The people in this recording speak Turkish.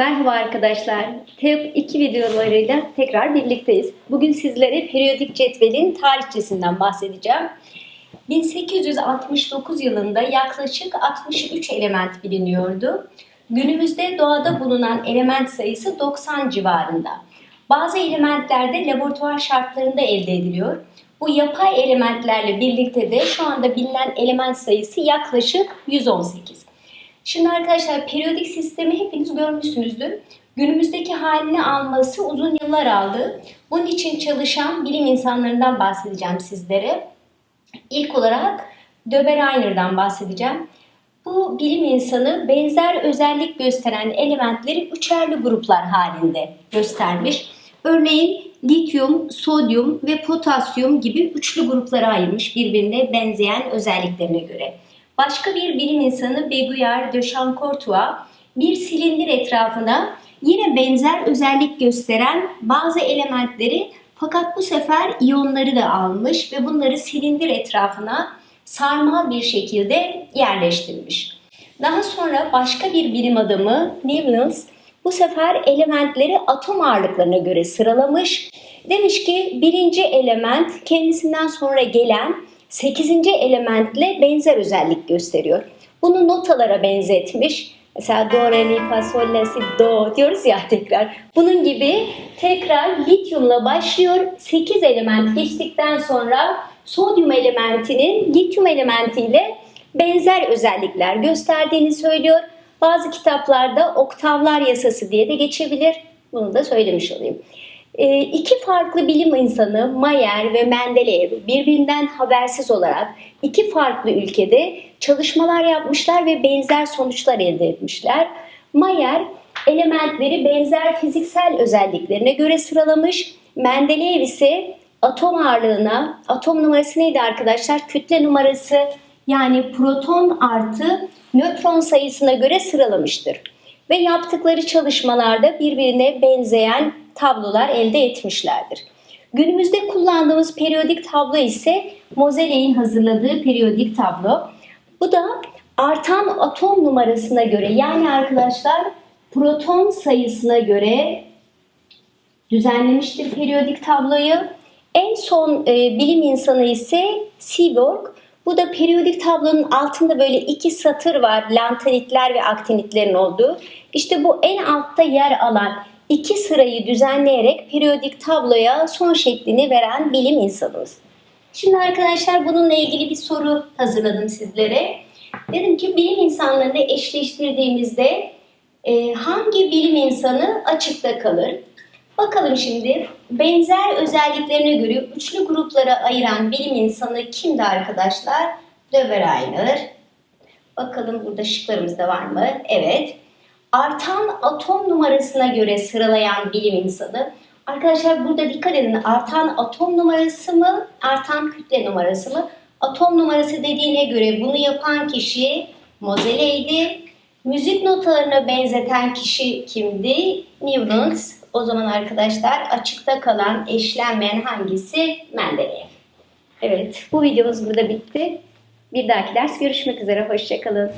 Merhaba arkadaşlar. TEOP 2 videolarıyla tekrar birlikteyiz. Bugün sizlere periyodik cetvelin tarihçesinden bahsedeceğim. 1869 yılında yaklaşık 63 element biliniyordu. Günümüzde doğada bulunan element sayısı 90 civarında. Bazı elementler de laboratuvar şartlarında elde ediliyor. Bu yapay elementlerle birlikte de şu anda bilinen element sayısı yaklaşık 118. Şimdi arkadaşlar periyodik sistemi hepiniz görmüşsünüzdür. Günümüzdeki halini alması uzun yıllar aldı. Bunun için çalışan bilim insanlarından bahsedeceğim sizlere. İlk olarak Döberainer'dan bahsedeceğim. Bu bilim insanı benzer özellik gösteren elementleri üçerli gruplar halinde göstermiş. Örneğin lityum, sodyum ve potasyum gibi üçlü gruplara ayırmış birbirine benzeyen özelliklerine göre. Başka bir bilim insanı Beguier de Chancourtois bir silindir etrafına yine benzer özellik gösteren bazı elementleri fakat bu sefer iyonları da almış ve bunları silindir etrafına sarmal bir şekilde yerleştirmiş. Daha sonra başka bir bilim adamı Newlands bu sefer elementleri atom ağırlıklarına göre sıralamış. Demiş ki birinci element kendisinden sonra gelen 8. elementle benzer özellik gösteriyor. Bunu notalara benzetmiş. Mesela do, re, mi, fa, sol, la, si, do diyoruz ya tekrar. Bunun gibi tekrar lityumla başlıyor. 8 element geçtikten sonra sodyum elementinin lityum elementiyle benzer özellikler gösterdiğini söylüyor. Bazı kitaplarda oktavlar yasası diye de geçebilir. Bunu da söylemiş olayım. E, iki farklı bilim insanı Mayer ve Mendeleev birbirinden habersiz olarak iki farklı ülkede çalışmalar yapmışlar ve benzer sonuçlar elde etmişler. Mayer elementleri benzer fiziksel özelliklerine göre sıralamış. Mendeleev ise atom ağırlığına, atom numarası neydi arkadaşlar? Kütle numarası yani proton artı nötron sayısına göre sıralamıştır. Ve yaptıkları çalışmalarda birbirine benzeyen tablolar elde etmişlerdir. Günümüzde kullandığımız periyodik tablo ise Moseley'in hazırladığı periyodik tablo. Bu da artan atom numarasına göre yani arkadaşlar proton sayısına göre düzenlemiştir periyodik tabloyu. En son e, bilim insanı ise Seaborg. Bu da periyodik tablonun altında böyle iki satır var. Lantanitler ve aktinitlerin olduğu. İşte bu en altta yer alan iki sırayı düzenleyerek periyodik tabloya son şeklini veren bilim insanımız. Şimdi arkadaşlar bununla ilgili bir soru hazırladım sizlere. Dedim ki bilim insanlarını eşleştirdiğimizde e, hangi bilim insanı açıkta kalır? Bakalım şimdi benzer özelliklerine göre üçlü gruplara ayıran bilim insanı kimdi arkadaşlar? Döberainer. Bakalım burada şıklarımız da var mı? Evet. Artan atom numarasına göre sıralayan bilim insanı. Arkadaşlar burada dikkat edin. Artan atom numarası mı? Artan kütle numarası mı? Atom numarası dediğine göre bunu yapan kişi Moseley'di. Müzik notalarına benzeten kişi kimdi? Newlands. O zaman arkadaşlar açıkta kalan eşlenmeyen hangisi? Mendeleev. Evet bu videomuz burada bitti. Bir dahaki ders görüşmek üzere. Hoşçakalın.